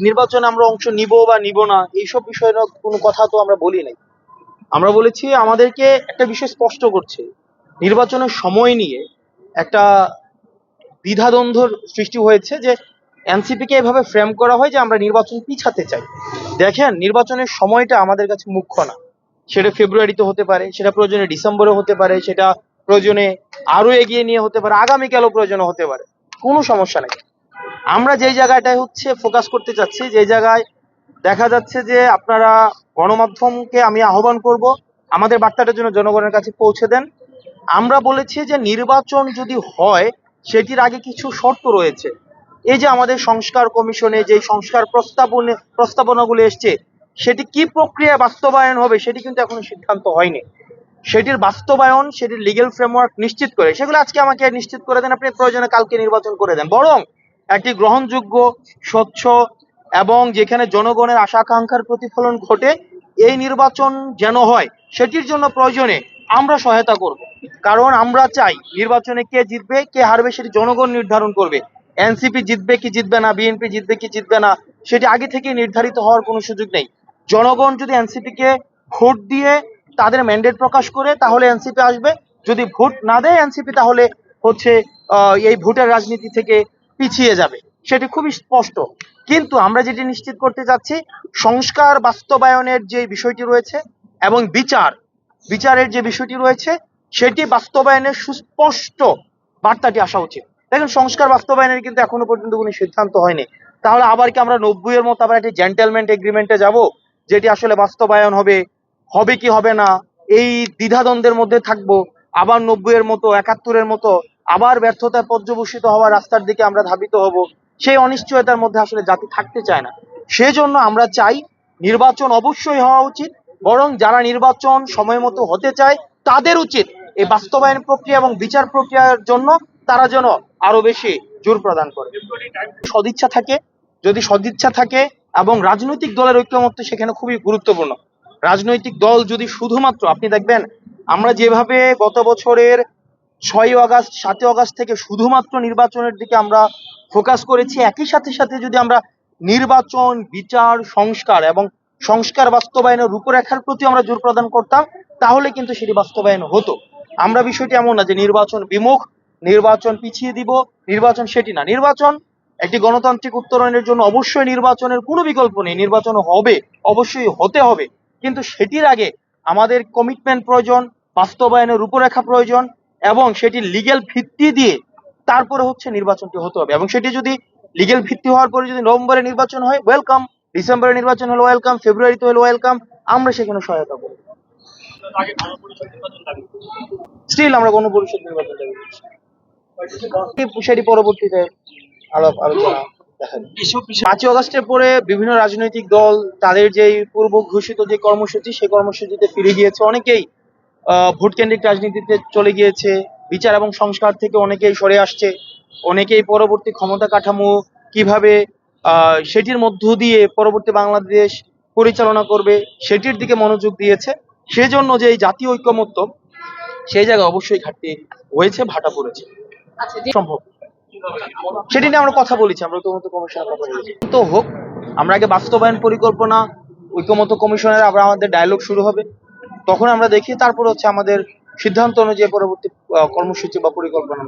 নির্বাচনে আমরা অংশ নিব বা নিব না, এইসব বিষয়ে কোনো কথা তো আমরা বলি নাই। আমরা বলেছি আমাদেরকে একটা বিষয় স্পষ্ট করছে, নির্বাচনের সময় নিয়ে একটা দ্বিধাদ্বন্দ্বর সৃষ্টি হয়েছে যে এনসিপি কে এভাবে ফ্রেম করা হয় যে আমরা নির্বাচন পিছাতে চাই। দেখেন, নির্বাচনের সময়টা আমাদের কাছে মুখ্য না। সেটা ফেব্রুয়ারিতে হতে পারে, সেটা প্রয়োজনে ডিসেম্বরে হতে পারে, সেটা প্রয়োজনে আরও এগিয়ে নিয়ে হতে পারে, আগামীকালও প্রয়োজনে হতে পারে। কোনো সমস্যা নেই। আমরা যেই জায়গাটায় হচ্ছে ফোকাস করতে চাচ্ছি যে জায়গায় দেখা যাচ্ছে যে আপনারা গণমাধ্যমকে আমি আহ্বান করব, আমাদের বার্তাটা যেন জনগণের কাছে পৌঁছে দেন। আমরা বলেছি যে নির্বাচন যদি হয়, সেটির আগে কিছু শর্ত রয়েছে। এই যে আমাদের সংস্কার কমিশনে যে সংস্কার প্রস্তাবন, প্রস্তাবনাগুলো এসছে, সেটি কি প্রক্রিয়া বাস্তবায়ন হবে, সেটি কিন্তু এখনও সিদ্ধান্ত হয়নি। সেটির বাস্তবায়ন, সেটির লিগেল ফ্রেমওয়ার্ক নিশ্চিত করে, সেগুলো আজকে আমাকে নিশ্চিত করে দেন, আপনি প্রয়োজনে কালকে নির্বাচন করে দেন। বরং একটি গ্রহণযোগ্য, স্বচ্ছ এবং যেখানে জনগণের আশা আকাঙ্ক্ষার প্রতিফলন ঘটে, এই নির্বাচন যেন হয়, সেটির জন্য প্রয়োজনে আমরা সহায়তা করব। কারণ আমরা চাই নির্বাচনে কে জিতবে, কে হারবে সেটি জনগণ নির্ধারণ করবে। এনসিপি জিতবে কি জিতবে না, বিএনপি জিতবে কি জিতবে না, সেটি আগে থেকে নির্ধারিত হওয়ার কোনো সুযোগ নেই। জনগণ যদি এনসিপি কে ভোট দিয়ে তাদের ম্যান্ডেট প্রকাশ করে, তাহলে এনসিপি আসবে। যদি ভোট না দেয় এনসিপি, তাহলে হচ্ছে এই ভোটের রাজনীতি থেকে পিছিয়ে যাবে। সেটি খুবই স্পষ্ট। কিন্তু আমরা যেটি নিশ্চিত করতে চাচ্ছি, সংস্কার বাস্তবায়নের যে বিষয়টি রয়েছে এবং বিচার, বিচারের যে বিষয়টি রয়েছে, সেটি বাস্তবায়নের সুস্পষ্ট বার্তাটি আসা উচিত। দেখেন, সংস্কার বাস্তবায়নের কিন্তু এখনও পর্যন্ত কোনো সিদ্ধান্ত হয়নি। তাহলে আবার কি আমরা নব্বই এর মতো আবার একটি জেন্টেলমেন্ট এগ্রিমেন্টে যাব, যেটি আসলে বাস্তবায়ন হবে হবে কি হবে না? এই দ্বিধাদ্বন্দ্বের মধ্যে থাকব, আবার নব্বই এর মতো, একাত্তরের মতো আবার ব্যর্থতায় পর্যবসিত হওয়ার রাস্তার দিকে আমরা ধাবিত হব, সেই অনিশ্চয়তার মধ্যে আসলে জাতি থাকতে চায় না। সেজন্য আমরা চাই নির্বাচন অবশ্যই হওয়া উচিত, বরং যারা নির্বাচন সময় মতো হতে চায়, তাদের উচিত এই বাস্তবায়ন প্রক্রিয়া এবং বিচার প্রক্রিয়ার জন্য তারা যেন আরও বেশি জোর প্রদান করে। সদিচ্ছা থাকে, যদি সদিচ্ছা থাকে এবং রাজনৈতিক দলের ঐক্যমত্য সেখানে খুবই গুরুত্বপূর্ণ। রাজনৈতিক দল যদি শুধুমাত্র, আপনি দেখবেন, আমরা যেভাবে গত বছরের ছয়ই আগস্ট, সাতই আগস্ট থেকে শুধুমাত্র নির্বাচনের দিকে আমরা ফোকাস করেছি। একই সাথে সাথে যদি আমরা নির্বাচন, বিচার, সংস্কার এবং সংস্কার বাস্তবায়নের রূপরেখার প্রতি আমরা জোর প্রদান করতাম, তাহলে কিন্তু সেটি বাস্তবায়ন হতো। আমরা বিষয়টি এমন না যে নির্বাচন বিমুখ, নির্বাচন পিছিয়ে দিব, নির্বাচন সেটি না। নির্বাচন একটি গণতান্ত্রিক উত্তরণের জন্য অবশ্যই নির্বাচনের কোনো বিকল্প নেই। নির্বাচন হবে, অবশ্যই হতে হবে। কিন্তু সেটির আগে আমাদের কমিটমেন্ট প্রয়োজন, বাস্তবায়নের রূপরেখা প্রয়োজন এবং সেটি লিগেল ভিত্তি দিয়ে তারপরে হচ্ছে নির্বাচনটি হতে হবে। এবং সেটি যদি লিগেল ভিত্তি হওয়ার পরে যদি নভেম্বরে নির্বাচন হয় ওয়েলকাম ডিসেম্বরে নির্বাচন হলো ওয়েলকাম ফেব্রুয়ারিতে হলো ওয়েলকাম আমরা সেখানে সহায়তা করব। স্টিল আমরা কোনো পরিষদ নির্বাচন দাবি। সেটি পরবর্তীতে আলাপ আলোচনা পাঁচই অগস্টের পরে বিভিন্ন রাজনৈতিক দল, তাদের যে পূর্ব ঘোষিত যে কর্মসূচি, সেই কর্মসূচিতে ফিরে গিয়েছে অনেকেই। আহ, ভোট কেন্দ্রিক রাজনীতিতে চলে গিয়েছে। বিচার এবং সংস্কার থেকে অনেকেই সরে আসছে। অনেকেই পরবর্তী ক্ষমতা কাঠামো কীভাবে সেটির মধ্য দিয়ে পরবর্তী বাংলাদেশ পরিচালনা করবে সেটির দিকে মনোযোগ দিয়েছে। সেজন্য যে এই জাতীয় ঐক্যমত্য সেই জায়গায় অবশ্যই ঘাটতি হয়েছে ভাটা পড়েছে। সম্ভব। সেটি নিয়ে আমরা কথা বলেছি আমরা ঐক্যমত কমিশনের কথা বলেছি। তো হোক আমরা আগে বাস্তবায়ন পরিকল্পনা ঐক্যমত কমিশনের আবার আমাদের ডায়লগ শুরু হবে। তখন আমরা দেখি তারপর হচ্ছে আমাদের সিদ্ধান্ত অনুযায়ী পরবর্তী কর্মসূচি বা পরিকল্পনা